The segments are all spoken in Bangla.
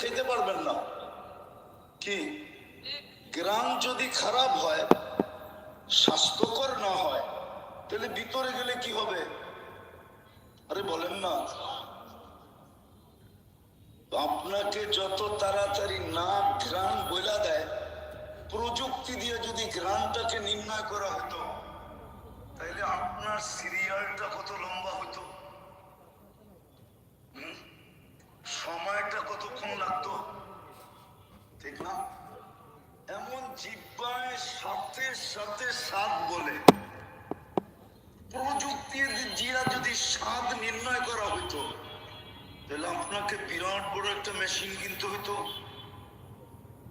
খেতে পারবেন না। কি? গ্রাম যদি খারাপ হয়, স্বাস্থ্যকর না হয়, তাহলে ভিতরে গেলে কি হবে? আরে বলেন না। আপনাকে যত তাড়াতাড়ি না ঘ্রাণ বইলা দেয়, প্রযুক্তি দিয়ে যদি ঘ্রাণটাকে নির্ণয় করা হতো তাহলে আপনার সিরিয়ালটা কত লম্বা হতো। হুম? সময়টা কতক্ষণ লাগতো? ঠিক না? এমন জিব্বায় সাথে সাথে স্বাদ বলে। প্রযুক্তি দিয়া যদি স্বাদ নির্ণয় করা হতো তাহলে আপনাকে বিরাট বড় একটা মেশিন কিনতে হতো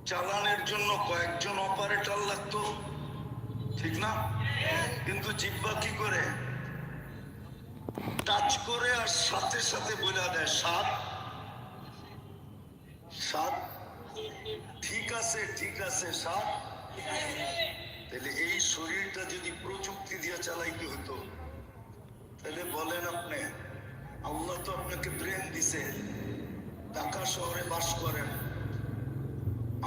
চালানের জন্য কয়েকজন অপারেটর লাগতো। ঠিক না? কিন্তু জিব্বা কি করে? টাচ করে আর সাথে সাথে বোঝা দেয় সাত সাত ঠিক আছে, ঠিক আছে সাত তাহলে এই শরীরটা যদি প্রযুক্তি দিয়ে চালাইতে হতো, তাহলে বলেন আপনি, আল্লাহ তো আপনাকে ব্রেন দিছে, ঢাকা শহরে বাস করেন,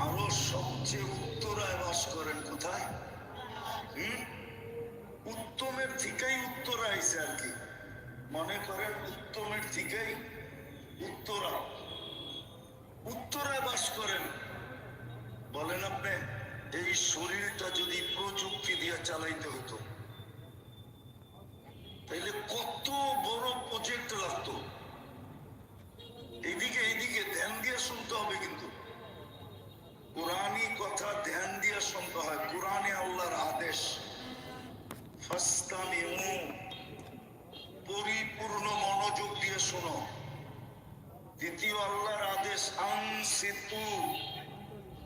আরও সবচেয়ে উত্তরায় বাস করেন কোথায়? উত্তমের থেকেই উত্তরা আইছে আর কি। মনে করেন উত্তমের থেকেই উত্তরা। উত্তরায় বাস করেন। বলেন আপনি, এই শরীরটা যদি প্রযুক্তি দিয়ে চালাইতে হতো, তাইলে কত বড় প্রজেক্ট লাগতো। এইদিকে এইদিকে ধ্যান দিয়ে শুনতে হবে কিন্তু। কোরআনই কথা ধ্যান দিয়ে শুনতে হয়, কোরআনে আল্লাহর আদেশ। পরিপূর্ণ মনোযোগ দিয়ে শোনো। দ্বিতীয় আল্লাহর আদেশ, আনসিতু।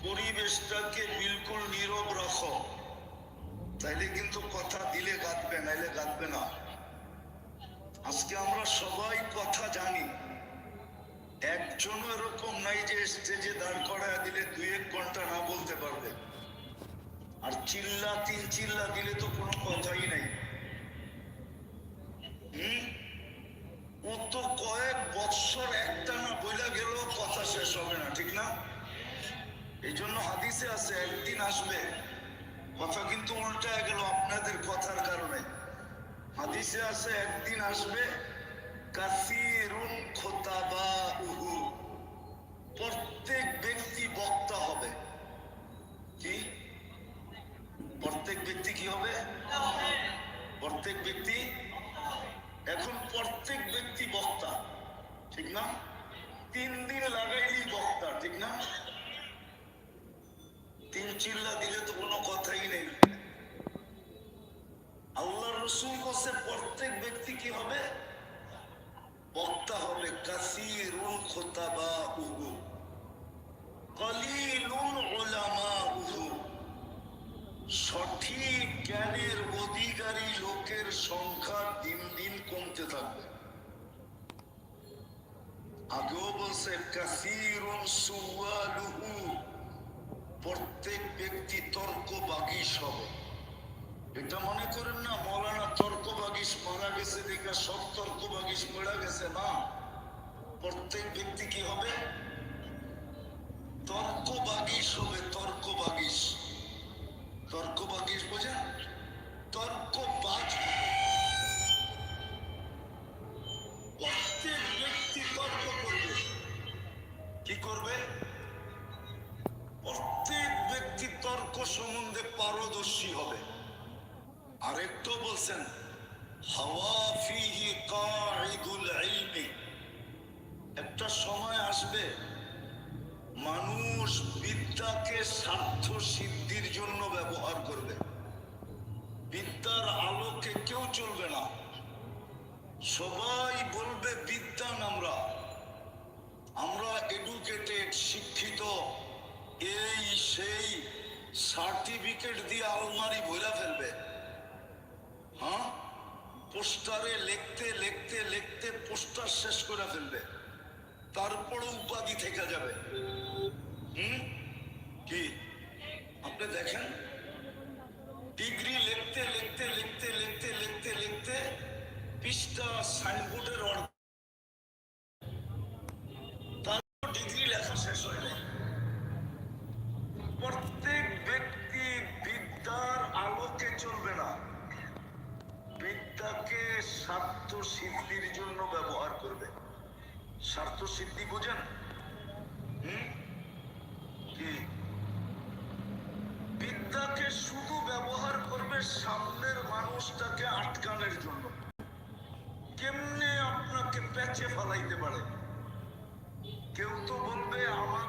পরিবেশটাকে বিলকুল নীরব রাখো। তাইলে কিন্তু কথা দিলে গাঁথবে নাইলে গাঁথবে না। আজকে আমরা সবাই কথা জানি। একজন এরকম নাই যে স্টেজে দাঁড় করায় দিলে দুই এক ঘণ্টা না বলতে পারবে। আর চিল্লা তিন চিল্লা দিলে তো কোনো কথাই নাই। হুম? ও তো কয়েক বৎসর একটা না বইলা গেল কথা শেষ হবে না, ঠিক না? এই জন্য হাদিসে আছে, একদিন আসবে। কথা কিন্তু উল্টা গেল আপনাদের কথার কারণে। হাদিসে আছে, একদিন আসবে, কাসিরুন খোতাবাউহু। প্রত্যেক ব্যক্তি বক্তা হবে। কি? প্রত্যেক ব্যক্তি কি হবে? প্রত্যেক ব্যক্তি? এখন প্রত্যেক ব্যক্তি বক্তা, ঠিক না? তিন দিন লাগাইলি বক্তা, ঠিক না? চিল্লা দিলে তো কোনো কথাই নেই। আল্লাহ রসুল বসে প্রত্যেক ব্যক্তি কি হবে? বক্তা হবে, কাসিরুন খোতাবা উহু কলিলুন ওলামা উহু সঠিক জ্ঞানের অধিকারী লোকের সংখ্যা দিন দিন কমতে থাকবে। আগেও বলছে, কাসিরুন সুয়ালুহু প্রত্যেক ব্যক্তি তর্ক বাগিস হবে এটা মনে করেন না, মৌলানা তর্ক বাগিস মারা গেছে দেখে, সব তর্ক বাগিস মারা গেছে না? প্রত্যেক ব্যক্তি কি হবে? তর্ক বাগিস হবে আরেকটু হাওয়া ফিহি কাঈদুল ইলমি। একটা সময় আসবে, মানুষ বিদ্যাকে স্বার্থ সিদ্ধির জন্য ব্যবহার করবে। বিদ্যার আলোকে কেউ চলবে না। সবাই বলবে বিদ্যান আমরা আমরা এডুকেটেড শিক্ষিত। এই সেই সার্টিফিকেট দিয়ে আলমারি ভরা ফেলবে। হ্যাঁ? পোস্টারে লিখতে লিখতে লিখতে পোস্টার শেষ করে ফেলবে। তারপরে উপাধি থেকে যাবে। হুম? কি? আপনি দেখেন? সিদ্ধির জন্য ব্যবহার করবে। স্বার্থ সিদ্ধি বোঝেন? বিদ্যাকে শুধু ব্যবহার করবে সামনের মানুষটাকে আটকানোর জন্য। কেমনে আপনাকে প্যাচে ফেলাইতে পারে? কেউ তো বলবে আমাদের